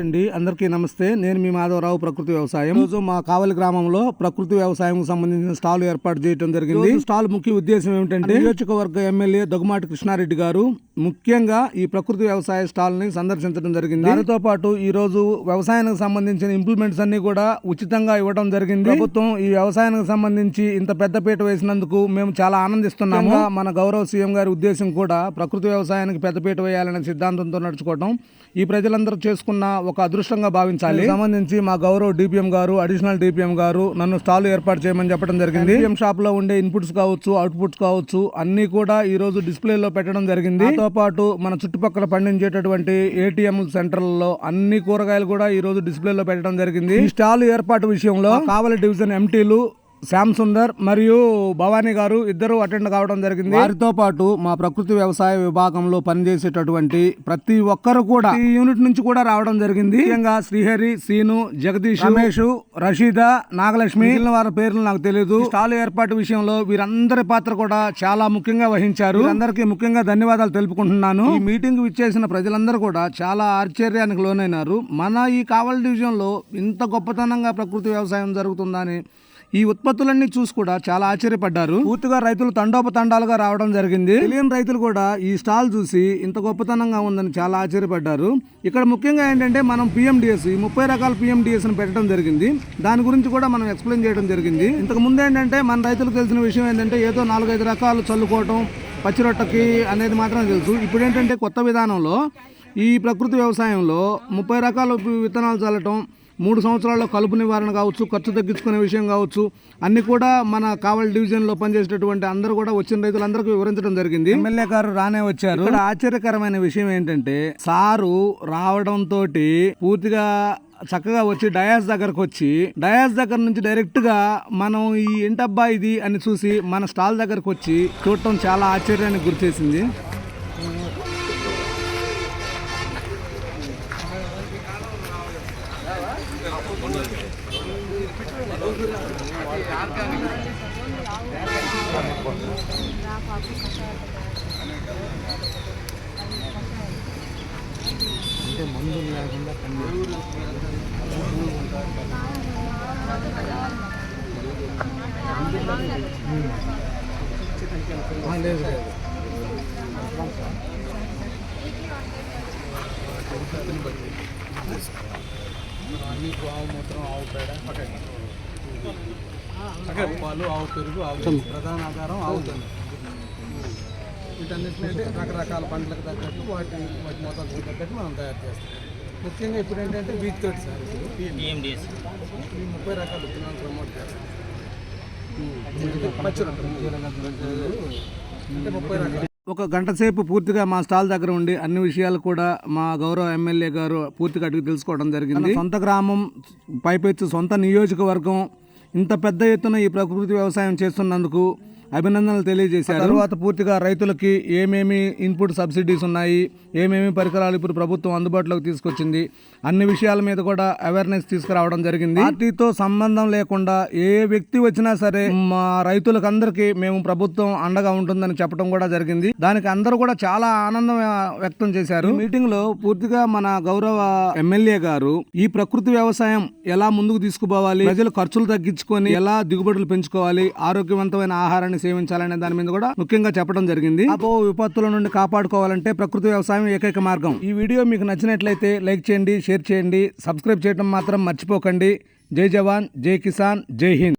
అండి. అందరికీ నమస్తే. నేను మీ మాధవరావు ప్రకృతి వ్యవసాయం. రోజు మా కావలి గ్రామంలో ప్రకృతి వ్యవసాయం సంబంధించిన స్టాల్ ఏర్పాటు చేయడం జరిగింది. స్టాల్ ముఖ్య ఉద్దేశం ఏమిటంటే నియోజకవర్గ ఎమ్మెల్యే దొగమాటి కృష్ణారెడ్డి గారు ముఖ్యంగా ఈ ప్రకృతి వ్యవసాయ స్టాల్ని సందర్శించడం జరిగింది. దానితో పాటు ఈ రోజు వ్యవసాయానికి సంబంధించిన ఇంప్లిమెంట్స్ అన్ని కూడా ఉచితంగా ఇవ్వడం జరిగింది. ప్రభుత్వం ఈ వ్యవసాయానికి సంబంధించి ఇంత పెద్దపీట వేసినందుకు మేము చాలా ఆనందిస్తున్నాము. మన గౌరవ సీఎం గారి ఉద్దేశం కూడా ప్రకృతి వ్యవసాయానికి పెద్దపీట వేయాలనే సిద్ధాంతంతో నడుచుకోవడం ఈ ప్రజలందరూ చేసుకున్న ఒక అదృష్టంగా భావించాలి. సంబంధించి మా గౌరవ డిపిఎం గారు అడిషనల్ డిపిఎం గారు నన్ను స్టాల్ ఏర్పాటు చేయమని చెప్పడం జరిగింది. డిపిఎం షాప్లో ఉండే ఇన్పుట్స్ కావచ్చు అవుట్పుట్స్ కావచ్చు అన్ని కూడా ఈ రోజు డిస్ప్లేలో పెట్టడం జరిగింది. తో పాటు మన చుట్టుపక్కల పండించేటటువంటి ఏటీఎం సెంటర్లలో అన్ని కూరగాయలు కూడా ఈ రోజు డిస్ప్లేలో పెట్టడం జరిగింది. ఈ స్టాల్ ఏర్పాటు విషయంలో కావలి డివిజన్ ఎంటీలు శ్యామ్ సుందర్ మరియు భవానీ గారు ఇద్దరు అటెండ్ కావడం జరిగింది. వారితో పాటు మా ప్రకృతి వ్యవసాయ విభాగంలో పనిచేసేటటువంటి ప్రతి ఒక్కరు కూడా ఈ యూనిట్ నుంచి కూడా రావడం జరిగింది. ముఖ్యంగా శ్రీహరి సీను జగదీష్ రమేష్ రషీద నాగలక్ష్మి మిగిలిన వారి పేర్లు నాకు తెలియదు స్టాల్ ఏర్పాటు విషయంలో వీరందరి పాత్ర కూడా చాలా ముఖ్యంగా వహించారు. అందరికీ ముఖ్యంగా ధన్యవాదాలు తెలుపుకుంటున్నాను. ఈ మీటింగ్ ఇచ్చేసిన ప్రజలందరూ కూడా చాలా ఆశ్చర్యానికి లోనైనారు. మన ఈ కావలి డివిజన్లో ఇంత గొప్పతనంగా ప్రకృతి వ్యవసాయం జరుగుతుందని ఈ ఉత్పత్తులన్నీ చూసి కూడా చాలా ఆశ్చర్యపడ్డారు. పూర్తిగా రైతులు తండోపతండాలుగా రావడం జరిగింది. తెలియని రైతులు కూడా ఈ స్టాల్ చూసి ఇంత గొప్పతనంగా ఉందని చాలా ఆశ్చర్యపడ్డారు. ఇక్కడ ముఖ్యంగా ఏంటంటే మనం పిఎండిఎస్ ఈ ముప్పై రకాల పిఎండిఎస్ని పెట్టడం జరిగింది. దాని గురించి కూడా మనం ఎక్స్ప్లెయిన్ చేయడం జరిగింది. ఇంతకు ముందు ఏంటంటే మన రైతులకు తెలిసిన విషయం ఏంటంటే ఏదో నాలుగైదు రకాలు చల్లుకోవటం పచ్చిరొట్టకి అనేది మాత్రమే తెలుసు. ఇప్పుడు ఏంటంటే కొత్త విధానంలో ఈ ప్రకృతి వ్యవసాయంలో ముప్పై రకాల విత్తనాలు చల్లటం మూడు సంవత్సరాల్లో కలుపు నివారణ కావచ్చు ఖర్చు తగ్గించుకునే విషయం కావచ్చు అన్ని కూడా మన కావలి డివిజన్లో పనిచేసేటటువంటి అందరూ కూడా వచ్చిన రైతులందరికీ వివరించడం జరిగింది. ఎమ్మెల్యే గారు రానే వచ్చారు. ఆశ్చర్యకరమైన విషయం ఏంటంటే సారు రావడంతో పూర్తిగా చక్కగా వచ్చి డయాస్ దగ్గరకు వచ్చి డయాస్ దగ్గర నుంచి డైరెక్ట్గా మనం ఈ ఏంటబ్బా ఇది అని చూసి మన స్టాల్ దగ్గరకు వచ్చి చూడటం చాలా ఆశ్చర్యానికి గురిచేసింది. లేదు లేదు ఆవు మూత్రం ఆవు పేడ ఆవు పాలు ఆవు పెరుగు ఆవు ప్రధాన ఆధారం ఆవుతుంది వీటన్నిటిని అంటే రకరకాల పంటలకు తగ్గట్టు వాటి వాటి మోతాదుకు తగ్గట్టు మనం తయారు చేస్తాం ముఖ్యంగా ఇప్పుడు ఏంటంటే వీటి తోటి సార్ ఈ ముప్పై రకాల విత్తనాలు ప్రమోట్ చేస్తాం పచ్చి అంటే ముప్పై రకాలు ఒక గంట సేపు పూర్తిగా మా స్టాల్ దగ్గర ఉండి అన్ని విషయాలు కూడా మా గౌరవ ఎమ్మెల్యే గారు పూర్తిగా అడిగి తెలుసుకోవడం జరిగింది. సొంత గ్రామం పైపెచ్చు సొంత నియోజకవర్గం ఇంత పెద్ద ఎత్తున ఈ ప్రకృతి వ్యవసాయం చేస్తున్నందుకు అభినందనలు తెలియజేశారు. తర్వాత పూర్తిగా రైతులకి ఏమేమి ఇన్పుట్ సబ్సిడీస్ ఉన్నాయి ఏమేమి పరికరాలు ఇప్పుడు ప్రభుత్వం అందుబాటులోకి తీసుకొచ్చింది అన్ని విషయాల మీద కూడా అవేర్నెస్ తీసుకురావడం జరిగింది. పార్టీతో సంబంధం లేకుండా ఏ వ్యక్తి వచ్చినా సరే మా రైతులకు అందరికీ మేము ప్రభుత్వం అండగా ఉంటుందని చెప్పడం కూడా జరిగింది. దానికి అందరూ కూడా చాలా ఆనందం వ్యక్తం చేశారు. మీటింగ్లో పూర్తిగా మన గౌరవ ఎమ్మెల్యే గారు ఈ ప్రకృతి వ్యవసాయం ఎలా ముందుకు తీసుకుపోవాలి ప్రజలు ఖర్చులు తగ్గించుకొని ఎలా దిగుబడులు పెంచుకోవాలి ఆరోగ్యవంతమైన ఆహారాన్ని సేవించాలనే దాని మీద కూడా ముఖ్యంగా చెప్పడం జరిగింది. అపో విపత్తుల నుండి కాపాడుకోవాలంటే ప్రకృతి వ్యవసాయం ఏకైక మార్గం. ఈ వీడియో మీకు నచ్చినట్లయితే లైక్ చేయండి షేర్ చేయండి సబ్స్క్రైబ్ చేయడం మాత్రం మర్చిపోకండి. జై జవాన్ జై కిసాన్ జై హింద్.